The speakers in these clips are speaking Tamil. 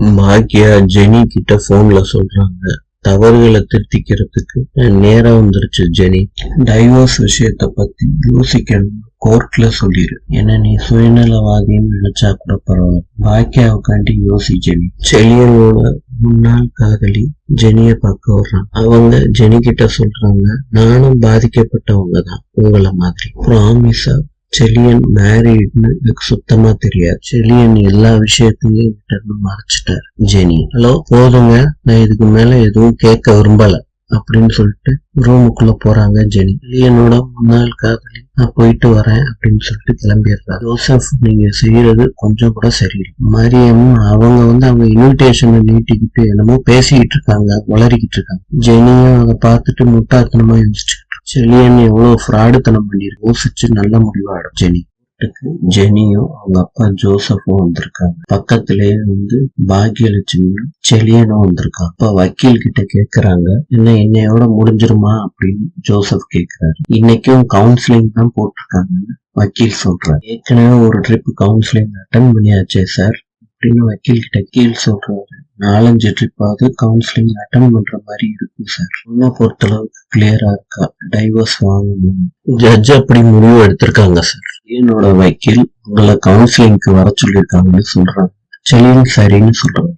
பாக்கியா ஜெனி கிட்ட போன்ல சொல்றாங்க. தவறுகளை திருத்திக்கிறதுக்கு நேரம் வந்துருச்சு ஜெனி. டைவோர்ஸ் விஷயத்த பத்தி யோசிக்கணும். கோர்ட்ல சொல்லிரு. என்ன நீ சுயநலவாதின்னு நினைச்சா கூட பரவாயில்ல. பாக்கியாவுக்காண்டி யோசி ஜெனி. செலியனோட முன்னாள் காதலி ஜெனிய பார்க்க வர்றான். அவங்க ஜெனி கிட்ட சொல்றாங்க நானும் பாதிக்கப்பட்டவங்க தான் உங்களை மாதிரி. ப்ராமிஸா செலியன் மேரிட்னு எனக்கு சுத்தமா தெரியாது. செலியன் எல்லா விஷயத்தையும் என்கிட்ட மறைச்சிட்டாரு. ஜெனி ஹலோ போதுங்க. நான் இதுக்கு மேல எதுவும் கேட்க விரும்பல அப்படின்னு சொல்லிட்டு ரூமுக்குள்ள போறாங்க ஜெனி. செலியனோட முன்னாள் காதலி நான் போயிட்டு வரேன் அப்படின்னு சொல்லிட்டு கிளம்பிடுறாரு. ஜோசப் நீங்க செய்யறது கொஞ்சம் கூட சரியில்லை. மரியம் அவங்க வந்து அவங்க இன்விடேஷனை நீட்டிக்கிட்டு என்னமோ பேசிக்கிட்டு இருக்காங்க வளரிக்கிட்டு இருக்காங்க. ஜெனியும் அதை பார்த்துட்டு முட்டாத்தனமா யோசிச்சு செலியன் எவ்வளோ ஃப்ராடுத்தனம் பண்ணி யோசிச்சு நல்ல முடிவாடும் ஜெனி. வீட்டுக்கு ஜெனியும் அவங்க அப்பா ஜோசப்பும் வந்திருக்காங்க. பக்கத்திலேயே வந்து பாக்கியலட்சுமியும் செலியனும் வந்திருக்காங்க. அப்பா வக்கீல் கிட்ட கேக்குறாங்க என்ன என்னையோட முடிஞ்சிருமா அப்படின்னு ஜோசப் கேக்குறாரு. இன்னைக்கும் கவுன்சிலிங் தான் போட்டிருக்காங்கன்னு வக்கீல் சொல்றாரு. ஏற்கனவே ஒரு ட்ரிப் கவுன்சிலிங் அட்டன் பண்ணியாச்சே சார் அப்படின்னு வக்கீல் கிட்ட கீழ் சொல்றாரு. நாலஞ்சு ட்ரிப்பாவது கவுன்சிலிங் அட்டன் பண்ற மாதிரி இருக்கும் சார் உன்னை பொறுத்தளவுக்கு கிளியரா இருக்கா? டைவர்ஸ் வாங்கணும். ஜட்ஜ் அப்படி முடிவு எடுத்திருக்காங்க சார் என்னோட வக்கீல் உங்களை கவுன்சிலிங்க்கு வர சொல்லியிருக்காங்கன்னு சொல்றாங்க. செலியன் சரின்னு சொல்றாங்க.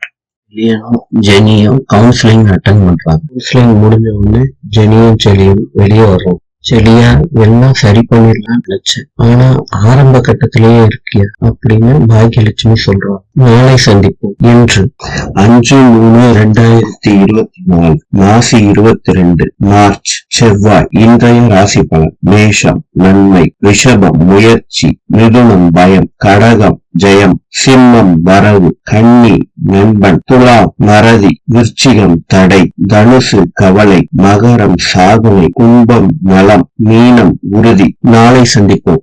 செலியனும் ஜெனியும் கவுன்சிலிங் அட்டன் பண்றாங்க. கவுன்சிலிங் முடிஞ்ச உடனே ஜெனியும் செலியும் வெளியே வர்றோம். செடியா எல்லாம் சரி பண்ணிடலாம் நினைச்சேன் ஆனா ஆரம்ப கட்டத்திலேயே இருக்கியா அப்படின்னு பாக்கியலட்சுமி சொல்றான் நாளை சந்திப்போம் என்று. அஞ்சு மூணு ரெண்டாயிரத்தி இருபத்தி நாலு மாசி இருபத்தி ரெண்டு மார்ச் செவ்வாய் இன்றைய ராசி பலன். மேஷம் நன்மை ரிஷபம் முயற்சி மிதுனம் பயம் கடகம் ஜெயம் சிம்மம் வரவு கன்னி நண்பன் துலா மறதி விருச்சிகம் தடை தனுசு கவலை மகரம் சாதனை கும்பம் நலம் மீனம் உறுதி. நாளை சந்திப்போம்.